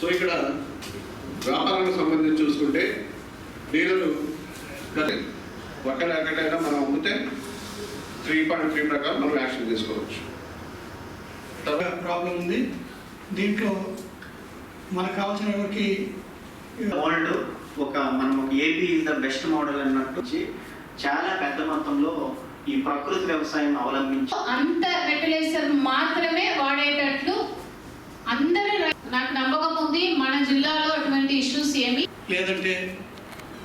So ఇక్కడ వ్యాపారానికి సంబంధించి చూసుకుంటే డీలరు ఒక్క ఎక్కడైనా మనం అమ్మితే త్రీ పాయింట్ త్రీ ప్రకారం మనం యాక్షన్ తీసుకోవచ్చు. ప్రాబ్లం ఉంది? దీంట్లో మనకు కావాల్సిన వరకు వరల్డ్ ఒక మనం ఒక AP is the best model అన్నట్టు చాలా పెద్ద మొత్తంలో ఈ ప్రకృతి వ్యవసాయం అవలంబించి అంత ఫెర్టిలైజర్ మాత్రమే వాడేటట్లు నాకు నమ్మకం ఉంది మన జిల్లాలో అటువంటి ఇష్యూస్ ఏమి లేదంటే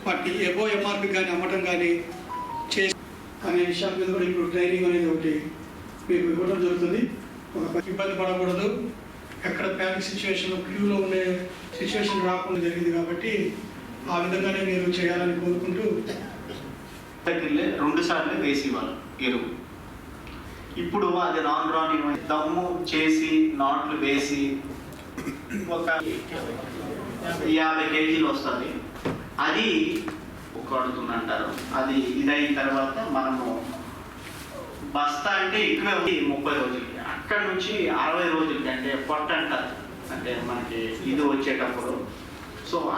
వాటిని ఎబో ఎంఆర్పి కానీ అమ్మటం కానీ చేసి అనే విషయాల మీద కూడా ఇప్పుడు ట్రైనింగ్ అనేది ఒకటి మీకు ఇవ్వడం జరుగుతుంది. ఒక ఇబ్బంది పడకూడదు. ఎక్కడ ప్యానిక్ సిచ్యువేషన్ క్యూలో ఉండే సిచ్యువేషన్ రాకుండా జరిగింది కాబట్టి ఆ విధంగానే మీరు చేయాలని కోరుకుంటూ దగ్గరలే రెండు సార్లు వేసి వాళ్ళు ఎరువు. ఇప్పుడు అది రాను రాని దమ్ము చేసి నాట్లు వేసి ఒక యాభై కేజీలు వస్తుంది. అది కొడుతుంది అంటారు. అది ఇదైన తర్వాత మనము బస్తా అంటే ఎక్కువే ఉంది ముప్పై రోజులకి. అక్కడ నుంచి అరవై రోజులకి అంటే పొట్ట అంటారు. అంటే మనకి ఇది వచ్చేటప్పుడు. సో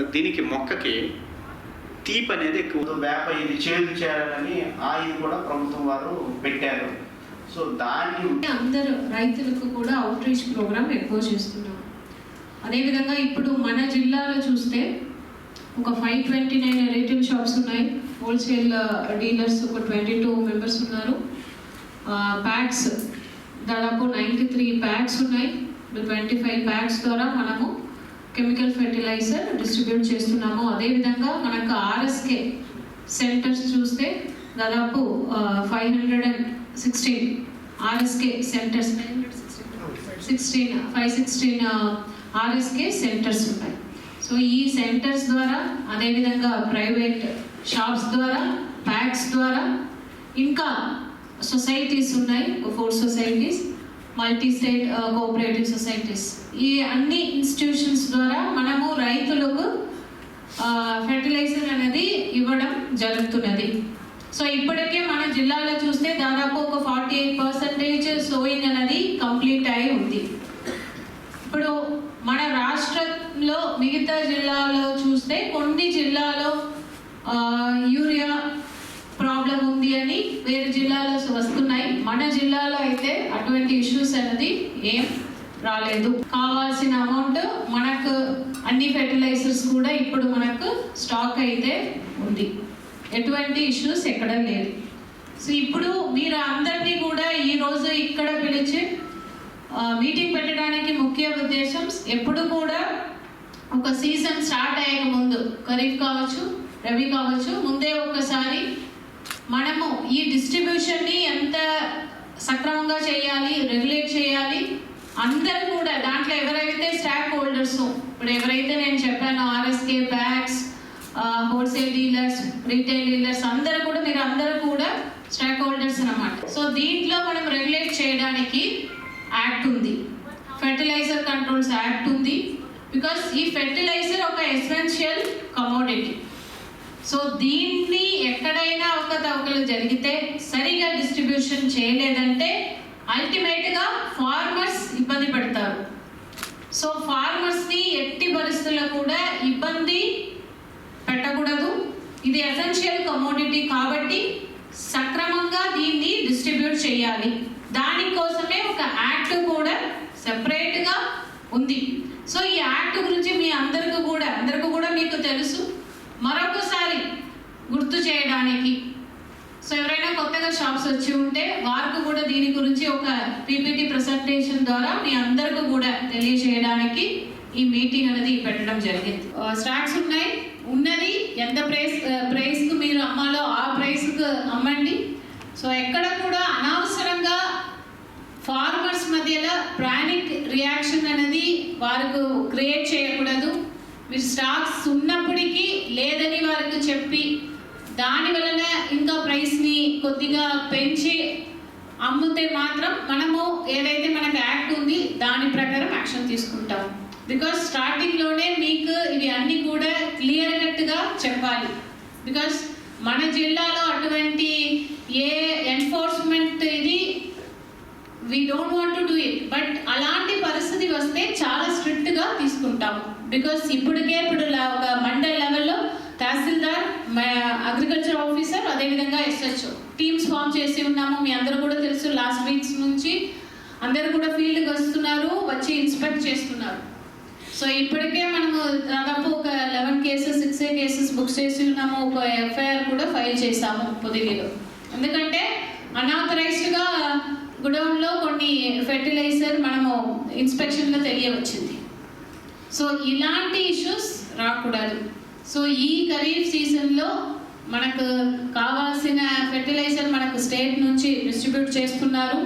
దీనికి మొక్కకి తీపి అనేది ఎక్కువ. వేప ఇది చేదు చేయాలని ఆ ఇది కూడా ప్రభుత్వం వారు పెట్టారు. సో దాన్ని అందరూ రైతులకు కూడా అవుట్ రీచ్ ప్రోగ్రామ్ ఎక్కువ చేస్తున్నాం అదేవిధంగా ఇప్పుడు మన జిల్లాలో చూస్తే ఒక five twenty nine retail shops ఉన్నాయి. హోల్సేల్ డీలర్స్ uh, ఒక ట్వంటీ టూ మెంబర్స్ ఉన్నారు. ప్యాక్స్ దాదాపు నైంటీ త్రీ ప్యాక్స్ ఉన్నాయి. ట్వంటీ ఫైవ్ ప్యాక్స్ ద్వారా మనము కెమికల్ ఫెర్టిలైజర్ డిస్ట్రిబ్యూట్ చేస్తున్నాము. అదేవిధంగా మనకు ఆర్ఎస్కే సెంటర్స్ చూస్తే దాదాపు five hundred and sixteen RSK centres sixteen five sixteen RSK centres ఉన్నాయి. సో ఈ సెంటర్స్ ద్వారా అదేవిధంగా ప్రైవేట్ షాప్స్ ద్వారా ప్యాక్స్ ద్వారా ఇంకా సొసైటీస్ ఉన్నాయి four societies multi state cooperative societies ఈ అన్ని ఇన్స్టిట్యూషన్స్ ద్వారా మనము రైతులకు ఫెర్టిలైజర్ అనేది ఇవ్వడం జరుగుతున్నది. సో ఇప్పటికే మన జిల్లాలో చూస్తే దాదాపు ఒక ఫార్టీ ఎయిట్ పర్సెంటేజ్ సోయింగ్ అనేది కంప్లీట్ అయి ఉంది. ఇప్పుడు మన రాష్ట్రంలో మిగతా జిల్లాలో చూస్తే కొన్ని జిల్లాలో యూరియా ప్రాబ్లం ఉంది అని వేరే జిల్లాలో వస్తున్నాయి. మన జిల్లాలో అయితే అటువంటి ఇష్యూస్ అనేది ఏం రాలేదు. కావాల్సిన అమౌంట్ మనకు అన్ని ఫెర్టిలైజర్స్ కూడా ఇప్పుడు మనకు స్టాక్ అయితే ఉంది. ఎటువంటి ఇష్యూస్ ఎక్కడ లేదు. సో ఇప్పుడు మీరు అందరినీ కూడా ఈ రోజు ఇక్కడ పిలిచి మీటింగ్ పెట్టడానికి ముఖ్య ఉద్దేశం ఎప్పుడు కూడా ఒక సీజన్ స్టార్ట్ అయ్యే ముందు ఖరీఫ్ కావచ్చు రబీ కావచ్చు ముందే ఒకసారి మనము ఈ డిస్ట్రిబ్యూషన్ని ఎంత సక్రమంగా చేయాలి రెగ్యులేట్ చేయాలి అందరూ కూడా దాంట్లో ఎవరైతే స్టాక్ హోల్డర్స్ ఇప్పుడు ఎవరైతే నేను చెప్పానో RSK bags wholesale dealers retail dealers అందరూ కూడా మీరు అందరూ కూడా స్టాక్ హోల్డర్స్ అన్నమాట. సో దీంట్లో మనం రెగ్యులేట్ చేయడానికి యాక్ట్ ఉంది. ఫెర్టిలైజర్ కంట్రోల్స్ యాక్ట్ ఉంది. బికాస్ ఈ ఫెర్టిలైజర్ ఒక ఎసెన్షియల్ కమోడిటీ సో దీన్ని ఎక్కడైనా ఒక తవకలు జరిగితే సరిగా డిస్ట్రిబ్యూషన్ చేయలేదంటే అల్టిమేట్గా ఫార్మర్స్ ఇబ్బంది పడతారు. సో ఫార్మర్స్ని ఎట్టి పరిస్థితుల్లో కూడా ఇబ్బంది పెట్టకూడదు. ఇది ఎసెన్షియల్ కమోడిటీ కాబట్టి సక్రమంగా దీన్ని డిస్ట్రిబ్యూట్ చేయాలి. దానికోసమే ఒక యాక్ట్ కూడా సెపరేట్గా ఉంది. సో ఈ యాక్ట్ గురించి మీ అందరికీ కూడా అందరికీ కూడా మీకు తెలుసు. మరొకసారి గుర్తు చేయడానికి. సో ఎవరైనా కొత్తగా షాప్స్ వచ్చి ఉంటే వారికి కూడా దీని గురించి ఒక పీపీటీ ప్రజెంటేషన్ ద్వారా మీ అందరికీ కూడా తెలియజేయడానికి ఈ మీటింగ్ అనేది పెట్టడం జరిగింది. Uh, స్టాక్స్ ఉన్నాయి. ఉన్నది. ఎంత ప్రైస్ ప్రైస్కు మీరు అమ్మాలో ఆ ప్రైస్కు అమ్మండి. సో ఎక్కడ కూడా అనవసరంగా ఫార్మర్స్ మధ్యలో ప్రానిక్ రియాక్షన్ అనేది వారికి క్రియేట్ చేయకూడదు. మీరు స్టాక్స్ ఉన్నప్పటికీ లేదని వారికి చెప్పి దాని వలన ఇంకా ప్రైస్ని కొద్దిగా పెంచి అమ్మితే మాత్రం మనము ఏదైతే మనకు యాక్ట్ ఉంది దాని ప్రకారం యాక్షన్ తీసుకుంటాం. బికాస్ స్టార్టింగ్లోనే మీకు ఇవి అన్నీ కూడా క్లియర్ కట్గా చెప్పాలి. బికాస్ మన జిల్లాలో అటువంటి ఏ ఎన్ఫోర్స్మెంట్ ఇది we don't want to do it but అలాంటి పరిస్థితి వస్తే చాలా స్ట్రిక్ట్గా తీసుకుంటాము. బికాస్ ఇప్పటికే ఇప్పుడు లా- ఒక మండల్ లెవెల్లో తహసీల్దార్ అగ్రికల్చర్ ఆఫీసర్ అదేవిధంగా ఎస్హెచ్ఓ టీమ్స్ ఫామ్ చేసి ఉన్నాము. మీ అందరూ కూడా తెలుసు లాస్ట్ వీక్స్ నుంచి అందరూ కూడా ఫీల్డ్కి వస్తున్నారు వచ్చి ఇన్స్పెక్ట్ చేస్తున్నారు. సో ఇప్పటికే మనము దాదాపు ఒక eleven cases six cases book చేసి ఉన్నాము. ఒక ఎఫ్ఐఆర్ కూడా ఫైల్ చేశాము పొదిలిలో ఎందుకంటే అనాథరైజ్డ్గా గుడౌన్లో కొన్ని ఫెర్టిలైజర్ మనము ఇన్స్పెక్షన్లో తెలియవచ్చింది. సో ఇలాంటి ఇష్యూస్ రాకూడదు. సో ఈ ఖరీఫ్ సీజన్లో మనకు కావాల్సిన ఫెర్టిలైజర్ మనకు స్టేట్ నుంచి డిస్ట్రిబ్యూట్ చేస్తున్నారు.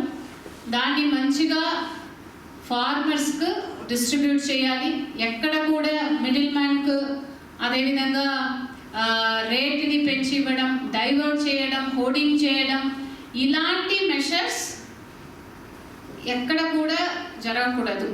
దాన్ని మంచిగా ఫార్మర్స్కు డిస్ట్రిబ్యూట్ చేయాలి. ఎక్కడ కూడా మిడిల్ మ్యాన్కు అదేవిధంగా రేట్ని పెంచి ఇవ్వడం డైవర్ట్ చేయడం హోర్డింగ్ చేయడం ఇలాంటి మెషర్స్ ఎక్కడ కూడా జరగకూడదు.